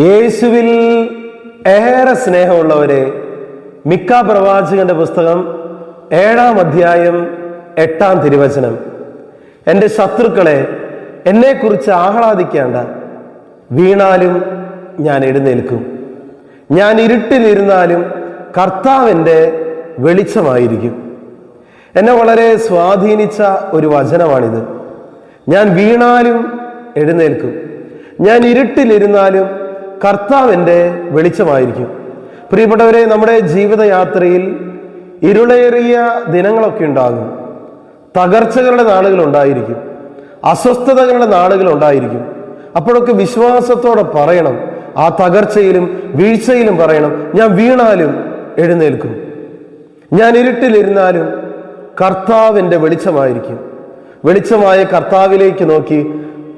യേശുവിൽ ഏറെ സ്നേഹമുള്ളവരെ മിക്ക പ്രവാചകന്റെ പുസ്തകം ഏഴാം അധ്യായം എട്ടാം തിരുവചനം. എന്റെ ശത്രുക്കളെ എന്നെക്കുറിച്ച് ആഹ്ലാദിക്കേണ്ട. വീണാലും ഞാൻ എഴുന്നേൽക്കും. ഞാൻ ഇരുട്ടിലിരുന്നാലും കർത്താവിന്റെ വെളിച്ചമായിരിക്കും. എന്നെ വളരെ സ്വാധീനിച്ച ഒരു വചനമാണിത്. ഞാൻ വീണാലും എഴുന്നേൽക്കും. ഞാൻ ഇരുട്ടിലിരുന്നാലും കർത്താവിന്റെ വെളിച്ചമായിരിക്കും. പ്രിയപ്പെട്ടവരെ നമ്മുടെ ജീവിതയാത്രയിൽ ഇരുളേറിയ ദിനങ്ങളൊക്കെ ഉണ്ടാകും. തകർച്ചകളുടെ നാളുകൾ ഉണ്ടായിരിക്കും അസ്വസ്ഥതകളുടെ നാളുകൾ ഉണ്ടായിരിക്കും അപ്പോഴൊക്കെ വിശ്വാസത്തോടെ പറയണം. ആ തകർച്ചയിലും വീഴ്ചയിലും പറയണം. ഞാൻ വീണാലും എഴുന്നേൽക്കും. ഞാൻ ഇരുട്ടിലിരുന്നാലും കർത്താവിന്റെ വെളിച്ചമായിരിക്കും. വെളിച്ചമായ കർത്താവിലേക്ക് നോക്കി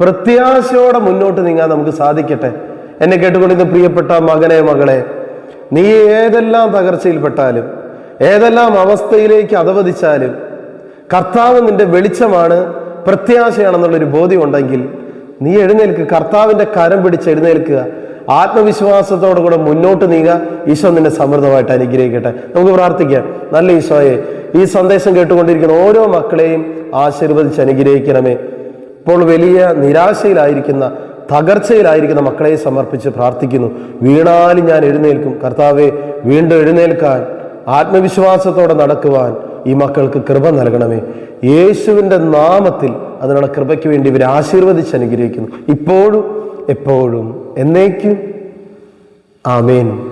പ്രത്യാശയോടെ മുന്നോട്ട് നീങ്ങാൻ നമുക്ക് സാധിക്കട്ടെ. എന്നെ കേട്ടുകൊണ്ടിരുന്ന പ്രിയപ്പെട്ട മകനെ മകളെ നീ ഏതെല്ലാം തകർച്ചയിൽപ്പെട്ടാലും ഏതെല്ലാം അവസ്ഥയിലേക്ക് അധവദിച്ചാലും കർത്താവ് നിന്റെ വെളിച്ചമാണ് പ്രത്യാശയാണെന്നുള്ളൊരു ബോധ്യമുണ്ടെങ്കിൽ നീ എഴുന്നേൽക്കുക കർത്താവിന്റെ കരം പിടിച്ച് എഴുന്നേൽക്കുക. ആത്മവിശ്വാസത്തോടു കൂടെ മുന്നോട്ട് നീങ്ങുക. ഈശോ നിന്നെ സമൃദ്ധമായിട്ട് അനുഗ്രഹിക്കട്ടെ. നമുക്ക് പ്രാർത്ഥിക്കാം. നല്ല ഈശോയെ ഈ സന്ദേശം കേട്ടുകൊണ്ടിരിക്കുന്ന ഓരോ മക്കളെയും ആശീർവദിച്ച് അനുഗ്രഹിക്കണമേ. ഇപ്പോൾ വലിയ നിരാശയിലായിരിക്കുന്ന തകർച്ചയിലായിരിക്കുന്ന മക്കളെ സമർപ്പിച്ച് പ്രാർത്ഥിക്കുന്നു. വീണാലും ഞാൻ എഴുന്നേൽക്കും. കർത്താവെ വീണ്ടും എഴുന്നേൽക്കാൻ ആത്മവിശ്വാസത്തോടെ നടക്കുവാൻ ഈ മക്കൾക്ക് കൃപ നൽകണമേ. യേശുവിന്റെ നാമത്തിൽ അതിനുള്ള കൃപയ്ക്ക് വേണ്ടി ഇവരെ ആശീർവദിച്ച് അനുഗ്രഹിക്കുന്നു. ഇപ്പോഴും എപ്പോഴും എന്നേക്കും. ആമേൻ.